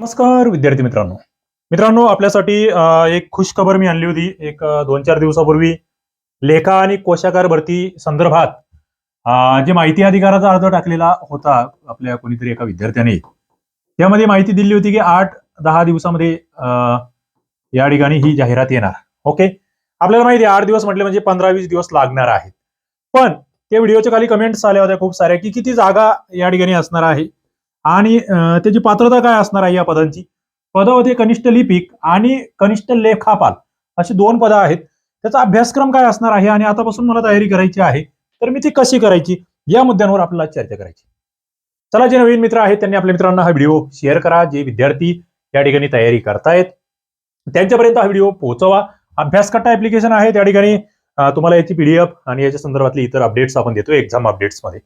नमस्कार विद्यार्थी मित्रांनो. मित्रांनो आपल्यासाठी एक खुश खबर मी आणली होती. एक दोन चार दिवसापूर्वी लेखा आणि कोशागार भरती संदर्भात जे माहिती अधिकाराचा अर्ज टाकलेला होता आपल्या कोणीतरी एका विद्यार्थ्याने त्यामध्ये माहिती दिली होती की आठ दहा दिवसामध्ये या ठिकाणी ही जाहिरात येणार. ओके? आपल्याला माहिती आहे आठ दिवस म्हटले म्हणजे पंधरा वीस दिवस लागणार आहेत. पण त्या व्हिडिओच्या खाली कमेंट्स आल्या होत्या खूप साऱ्या की किती जागा या ठिकाणी असणार आहे. आणि त्याची पात्रता काय असणार आहे या पदांची? पदं होते कनिष्ठ लिपिक आणि कनिष्ठ लेखापाल अशी दोन पदं आहेत. त्याचा अभ्यासक्रम काय असणार आहे आणि आतापासून मला तयारी करायची आहे तर मी ती कशी करायची या मुद्द्यांवर आपल्याला चर्चा करायची चला जे नवीन मित्र आहेत त्यांनी आपल्या मित्रांना हा व्हिडिओ शेअर करा. जे विद्यार्थी या ठिकाणी तयारी करतायत त्यांच्यापर्यंत हा व्हिडिओ पोहोचवा. अभ्यासकट्टा ऍप्लिकेशन आहे त्या ठिकाणी. तुम्हाला याची पीडीएफ आणि याच्या संदर्भातले इतर अपडेट्स आपण देतो एक्झाम अपडेट्समध्ये.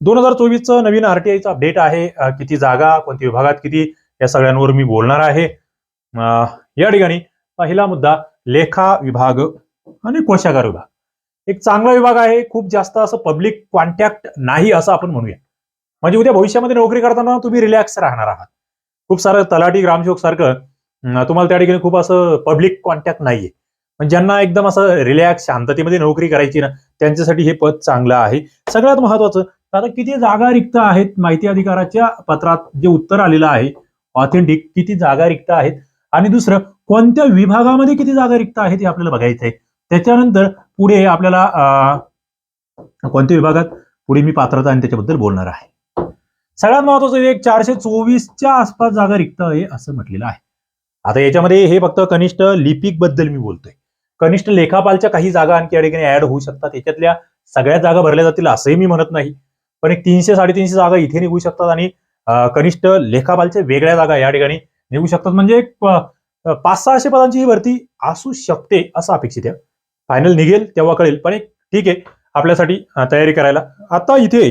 दोन हजार चोवीसचं नवीन आरटीआयचं अपडेट आहे. किती जागा कोणत्या विभागात किती या सगळ्यांवर मी बोलणार आहे. या ठिकाणी पहिला मुद्दा लेखा विभाग आणि कोशागार विभाग. एक चांगला विभाग आहे खूप जास्त असं पब्लिक कॉन्टॅक्ट नाही असं आपण म्हणूया. म्हणजे उद्या भविष्यामध्ये नोकरी करताना तुम्ही रिलॅक्स राहणार आहात. खूप सारं तलाठी ग्रामसेवक सारखं तुम्हाला त्या ठिकाणी खूप असं पब्लिक कॉन्टॅक्ट नाहीये. पण ज्यांना एकदम असं रिलॅक्स शांततेमध्ये नोकरी करायची ना त्यांच्यासाठी हे पद चांगलं आहे. सगळ्यात महत्वाचं आता किती जागा रिक्त आहेत माहिती अधिकाराच्या पत्रात? जे उत्तर आलेलं आहे ऑथेंटिक किती जागा रिक्त आहेत? आणि दुसरं कोणत्या विभागामध्ये किती जागा रिक्त आहेत हे आपल्याला बघायचं आहे त्याच्यानंतर पुढे आपल्याला कोणत्या विभागात? पुढे मी पात्रता आणि त्याच्याबद्दल बोलणार आहे. सगळ्यात महत्वाचं एक चारशे चोवीसच्या आसपास जागा रिक्त आहे असं म्हटलेलं आहे. आता याच्यामध्ये हे फक्त कनिष्ठ लिपिकबद्दल मी बोलतोय. कनिष्ठ लेखापालच्या काही जागा आणखी या ठिकाणी ऍड होऊ शकतात. याच्यातल्या सगळ्या जागा भरल्या जातील असंही मी म्हणत नाही. पण एक तीनशे साडेतीनशे जागा इथे निघू शकतात आणि कनिष्ठ लेखापालच्या वेगळ्या जागा या ठिकाणी निघू शकतात. म्हणजे एक पाच सहाशे पदांची ही भरती असू शकते असं अपेक्षित आहे. फायनल निघेल तेव्हा कळेल. पण एक ठीक आहे आपल्यासाठी तयारी करायला. आता इथे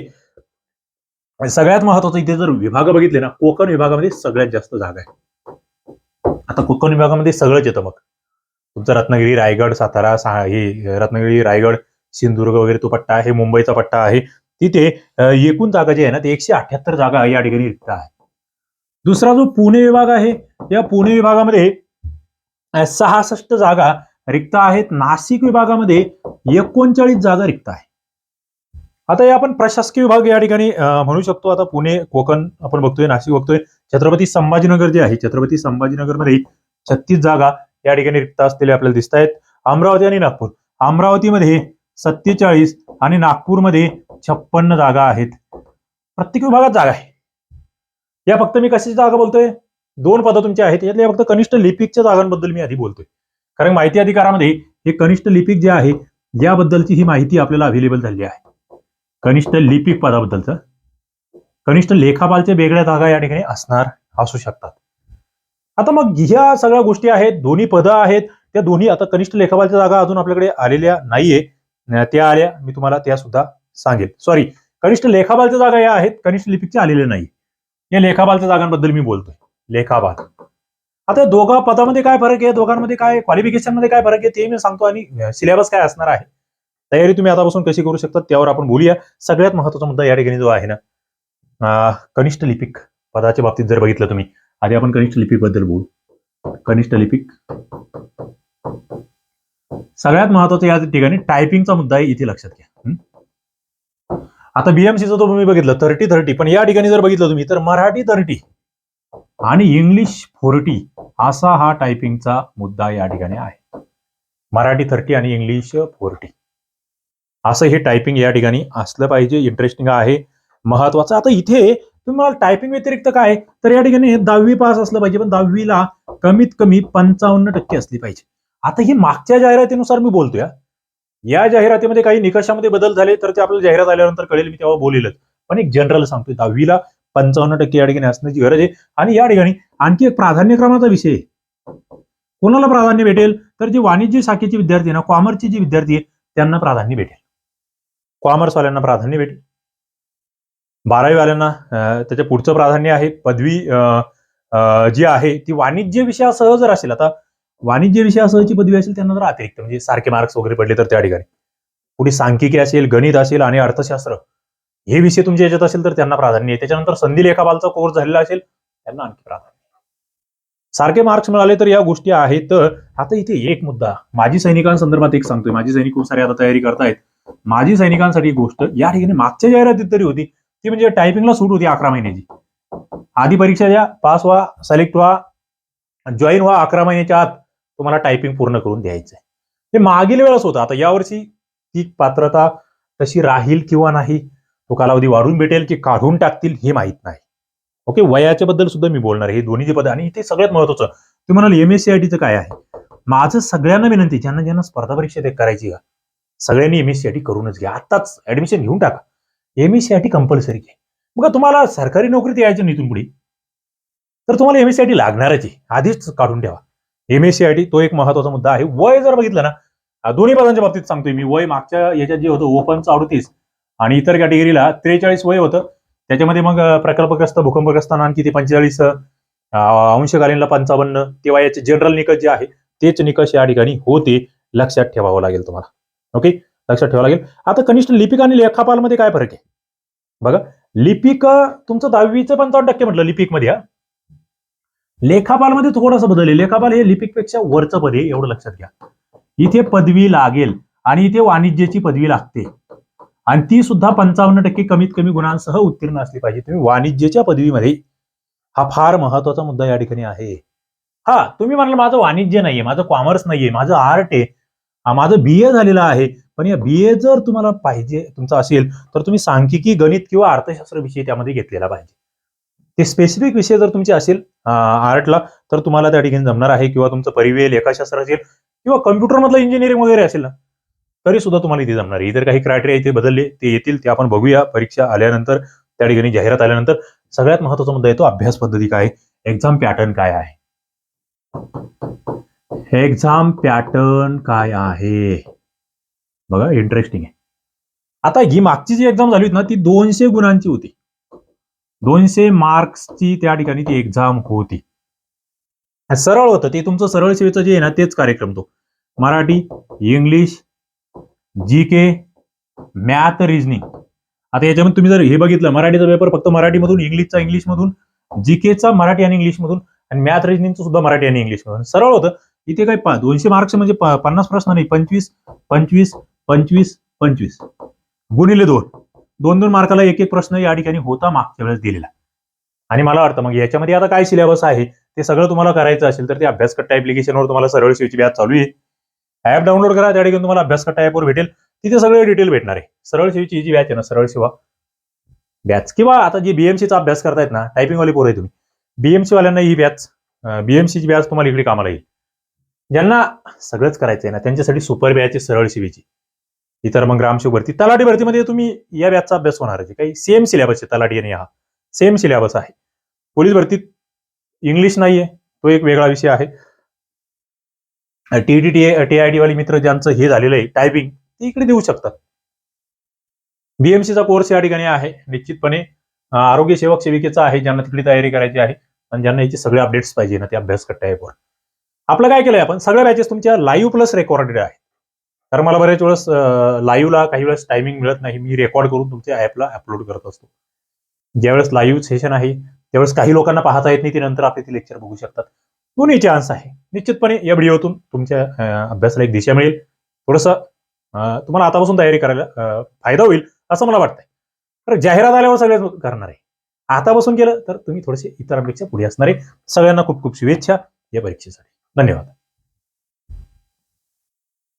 सगळ्यात महत्वाचं इथे जर विभाग बघितले ना कोकण विभागामध्ये सगळ्यात जास्त जागा आहे. आता कोकण विभागामध्ये सगळंच येतं मग. तुमचं रत्नागिरी रायगड सातारा सा हे रत्नागिरी रायगड सिंधुदुर्ग वगैरे तो पट्टा आहे मुंबईचा पट्टा आहे तिथे एकूण जागा जी आहे ना ते एकशे अठ्याहत्तर जागा या ठिकाणी रिक्त आहे. दुसरा जो पुणे विभाग आहे या पुणे विभागामध्ये सहासष्ट जागा रिक्त आहेत. नाशिक विभागामध्ये एकोणचाळीस जागा रिक्त आहे. आता या आपण प्रशासकीय विभाग या ठिकाणी म्हणू शकतो. आता पुणे कोकण आपण बघतोय नाशिक बघतोय. छत्रपती संभाजीनगर जे आहे छत्रपती संभाजीनगरमध्ये छत्तीस जागा या ठिकाणी रिक्त असलेले आपल्याला दिसत आहेत अमरावती आणि नागपूर. अमरावतीमध्ये सत्तेचाळीस आणि नागपूरमध्ये छप्पन्न जागा आहेत. प्रत्येक विभागात जागा आहे. या फक्त मी कशाची जागा बोलतोय? दोन पदं तुमची आहेत. यातल्या फक्त कनिष्ठ लिपिकच्या जागांबद्दल मी आधी बोलतोय. कारण माहिती अधिकारामध्ये हे कनिष्ठ लिपिक जे आहे याबद्दलची ही माहिती आपल्याला अवेलेबल झाली आहे. कनिष्ठ लिपिक पदाबद्दलचं. कनिष्ठ लेखापालच्या वेगळ्या जागा या ठिकाणी असणार असू शकतात. आता मग ह्या सगळ्या गोष्टी आहेत. दोन्ही पदं आहेत. त्या दोन्ही आता कनिष्ठ लेखापालच्या जागा अजून आपल्याकडे आलेल्या नाहीये. त्या आल्या. मी तुम्हाला त्या सुद्धा सांगेल. सॉरी कनिष्ठ लेखापालच्या जागा या आहेत कनिष्ठ लिपिकच्या आलेल्या नाही. या लेखापालच्या जागांबद्दल मी बोलतोय. लेखापाल आता दोघा पदामध्ये काय फरक आहे? दोघांमध्ये काय क्वालिफिकेशनमध्ये काय फरक आहे? ते मी सांगतो आणि सिलेबस काय असणार आहे? तयारी तुम्ही आतापासून कशी करू शकता त्यावर आपण बोलूया. सगळ्यात महत्त्वाचा मुद्दा या ठिकाणी जो आहे ना कनिष्ठ लिपिक पदाच्या बाबतीत जर बघितलं तुम्ही आधी आपण कनिष्ठ लिपिकबद्दल बोलू. कनिष्ठ लिपिक. सगळ्यात महत्वाचं या ठिकाणी टायपिंगचा मुद्दा आहे इथे लक्षात घ्या. आता बीएमसीचं तो तुम्ही बघितलं थर्टी थर्टी पण या ठिकाणी जर बघितलं तुम्ही तर मराठी थर्टी आणि इंग्लिश फोर्टी असा हा टायपिंगचा मुद्दा या ठिकाणी आहे. मराठी थर्टी आणि इंग्लिश फोर्टी असं हे टायपिंग या ठिकाणी असलं पाहिजे इंटरेस्टिंग आहे महत्वाचं. आता इथे तुम्हाला टायपिंग व्यतिरिक्त काय तर या ठिकाणी हे दहावी पास असलं पाहिजे पण दहावीला कमीत कमी पंचावन्न टक्के असली पाहिजे. आता ही मागच्या जाहिरातीनुसार मी बोलतोय या जाहिरातीमध्ये काही निकषामध्ये बदल झाले तर ते आपल्याला जाहिरात आल्यानंतर कळेल मी तेव्हा बोलेलच. पण एक जनरल सांगतोय दहावीला पंचावन्न टक्के या ठिकाणी असण्याची गरज आहे. आणि या ठिकाणी आणखी एक प्राधान्यक्रमाचा विषय आहे. कोणाला प्राधान्य भेटेल? तर जे वाणिज्य शाखेचे विद्यार्थी आहे ना कॉमर्सचे जे विद्यार्थी आहे त्यांना प्राधान्य भेटेल. कॉमर्सवाल्यांना प्राधान्य भेटेल. बारावीवाल्यांना त्याच्या पुढचं प्राधान्य आहे. पदवी अं, जी आहे ती वाणिज्य विषयासह जर असेल आता वाणिज्य विषयासहची पदवी असेल त्यांना जर अतिरिक्त म्हणजे सारखे मार्क्स वगैरे पडले तर त्या ठिकाणी. पुढे सांख्यिकी असेल गणित असेल आणि अर्थशास्त्र हे विषय तुमच्या याच्यात असेल तर त्यांना प्राधान्य आहे. त्याच्यानंतर संधी लेखापालचा कोर्स झालेला असेल त्यांना आणखी प्राधान्य सारखे मार्क्स मिळाले तर या गोष्टी आहेत. तर आता इथे एक मुद्दा माजी सैनिकांसंदर्भात एक सांगतोय. माजी सैनिक खूप सारे आता तयारी करतायत. माजी सैनिकांसाठी गोष्ट या ठिकाणी मागच्या जाहिरातीत तरी होती. ती म्हणजे टायपिंगला सूट होती अकरा महिन्याची. आधी परीक्षा द्या पास व्हा सिलेक्ट व्हा जॉईन व्हा अकरा महिन्याच्या आत. तुम्हाला टायपिंग पूर्ण करून द्यायचं आहे ते मागील वेळेस होतं. आता यावर्षी ती पात्रता तशी राहील किंवा नाही तो कालावधी वाढून भेटेल की काढून टाकतील हे माहीत नाही. ओके वयाच्या बद्दल सुद्धा मी बोलणार आहे. हे दोन्ही जे पद आणि इथे सगळ्यात महत्वाचं तुम्ही म्हणाल एम एस सी आय टीचं काय आहे? माझं सगळ्यांना विनंती ज्यांना ज्यांना स्पर्धा परीक्षा ते करायची का सगळ्यांनी M S C I T करूनच घ्या. आत्ताच ऍडमिशन घेऊन टाका. M S C I T compulsory घ्या. मग तुम्हाला सरकारी नोकरीत यायचं नाही इथून पुढे. तर तुम्हाला M S C I T लागणारच आहे. आधीच काढून ठेवा. एम एस सी आय तो एक महत्त्वाचा मुद्दा आहे. वय जर बघितलं ना दोन्ही पदांच्या बाबतीत सांगतोय मी. वय मागच्या याच्यात जे होतं ओपनचं अडतीस आणि इतर कॅटेगरीला त्रेचाळीस वय होतं. त्याच्यामध्ये मग प्रकल्पग्रस्त भूकंपग्रस्त आणखी ते पंचेचाळीस अंशकालीनला पंचावन्न तेव्हा याचे जनरल निकष जे आहे तेच निकष या ठिकाणी होते. लक्षात ठेवावं लागेल तुम्हाला. ओके? लक्षात ठेवावं लागेल. आता कनिष्ठ लिपिक आणि लेखापालमध्ये काय फरक आहे? बघा लिपिक तुमचं दहावीचं पंचावन्न टक्के म्हटलं लिपिकमध्ये हा. लेखापालमध्ये थोडासा बदल आहे. लेखापाल हे लिपिकपेक्षा वरचं पद आहे एवढं लक्षात घ्या. इथे पदवी लागेल आणि इथे वाणिज्याची पदवी लागते. आणि ती सुद्धा पंचावन्न टक्के कमीत कमी गुणांसह उत्तीर्ण असली पाहिजे. तुम्ही वाणिज्याच्या पदवीमध्ये हा फार महत्त्वाचा मुद्दा या ठिकाणी आहे. हा तुम्ही म्हणाल माझं वाणिज्य नाहीये माझं कॉमर्स नाहीये माझं आर्ट आहे. हा, माझं बी ए झालेलं आहे. पण या बी ए जर तुम्हाला पाहिजे तुमचं असेल तर तुम्ही सांख्यिकी गणित किंवा अर्थशास्त्र विषय त्यामध्ये घेतलेला पाहिजे. ते स्पेसिफिक विषय जर तुमचे असेल आर्टला तर तुम्हाला त्या ठिकाणी जमणार आहे किंवा तुमचं परिवेय लेखाशास्त्र असेल किंवा कम्प्युटरमधलं इंजिनिअरिंग वगैरे असेल ना तरी सुद्धा तुम्हाला इथे जमणार आहे. इतर काही क्रायटेरिया इथे बदलले ते येतील ते आपण बघूया. परीक्षा आल्यानंतर त्या ठिकाणी जाहिरात आल्यानंतर सगळ्यात महत्त्वाचा मुद्दा येतो अभ्यास पद्धती काय एक्झाम पॅटर्न काय आहे. एक्झाम पॅटर्न काय आहे? बघा इंटरेस्टिंग आहे. आता ही मागची जी एक्झाम झाली होती ना ती दोनशे गुणांची होती. दोनशे मार्क्सची त्या ठिकाणी ती एक्झाम होती. सरळ होतं ते तुमचं सरळ सेवेचं जे आहे ना तेच कार्यक्रम तो. Marathi English G K math reasoning. आता याच्यामध्ये तुम्ही जर हे बघितलं मराठीचा पेपर फक्त मराठीमधून इंग्लिशचा इंग्लिशमधून जी केचा मराठी आणि इंग्लिशमधून आणि मॅथ रिजनिंगचं सुद्धा मराठी आणि इंग्लिशमधून. सरळ होतं. इथे काय पा- दोनशे मार्क्स म्हणजे पन्नास प्रश्न नाही पंचवीस पंचवीस पंचवीस पंचवीस. गुणिले दोन. दोन दोन मार्काला एक एक प्रश्न या ठिकाणी होता मागच्या वेळेस दिलेला. आणि मला वाटतं मग याच्यामध्ये आता काय सिलेबस आहे ते सगळं तुम्हाला करायचं असेल तर ते अभ्यासकट्टा ऍप्लिकेशनवर तुम्हाला सरळ शिवची बॅच चालू आहे ऍप डाउनलोड करा त्या ठिकाणी तुम्हाला अभ्यासकट्टा ऍपवर भेटेल. तिथे सगळे डिटेल भेटणार आहे. सरळ शिवची ही जी बॅच आहे ना सरळ शिवा. बॅच किंवा आता जी बीएमसीचा अभ्यास करतायत ना टायपिंग वाले पोरं आहे तुम्ही. बीएमसी वाल्यांना ही बॅच बीएमसीची बॅच तुम्हाला इकडे कामाला येईल. ज्यांना सगळंच करायचं आहे ना त्यांच्यासाठी सुपर बॅच आहे सरळ शिवीची इतर मग ग्रामशिव भरती. तलाठी भरतीमध्ये तुम्ही या बॅचचा अभ्यास होणार आहे. काही सेम सिलेबस आहे. तलाठी आणि हा. सेम सिलेबस आहे. पोलीस भरतीत इंग्लिश नाहीये. तो एक वेगळा विषय आहे. T T T T I D वाले मित्र ज्यांचं हे झालेलं आहे टायपिंग ते इकडे देऊ शकतात. बीएमसीचा कोर्स या ठिकाणी आहे. निश्चितपणे आरोग्य सेवक सेविकेचा आहे ज्यांना तिकडे तयारी करायची आहे. आणि ज्यांना याचे सगळे अपडेट्स पाहिजे ना ते अभ्यास करता आपलं काय केलंय आपण? सगळ्या बॅचेस तुमच्या लाईव्ह प्लस रेकॉर्डेड आहे कारण मला बऱ्याच वेळेस लाईव्हला काही वेळेस टायमिंग मिळत नाही. मी रेकॉर्ड करून तुमच्या ॲपला अपलोड करत असतो. ज्यावेळेस लाईव्ह सेशन आहे त्यावेळेस काही लोकांना पाहता येत नाही ते नंतर आपले ते लेक्चर बघू शकतात. दोन्ही चान्स आहे. निश्चितपणे या व्हिडिओतून तुमच्या अभ्यासाला एक दिशा मिळेल. थोडंसं तुम्हाला आतापासून तयारी करायला फायदा होईल असं मला वाटतंय. तर जाहिरात आल्यावर सगळे करणार आहे. आतापासून केलं तर तुम्ही थोडेसे इतरांपेक्षा पुढे असणार आहे. सगळ्यांना खूप खूप शुभेच्छा या परीक्षेसाठी. धन्यवाद.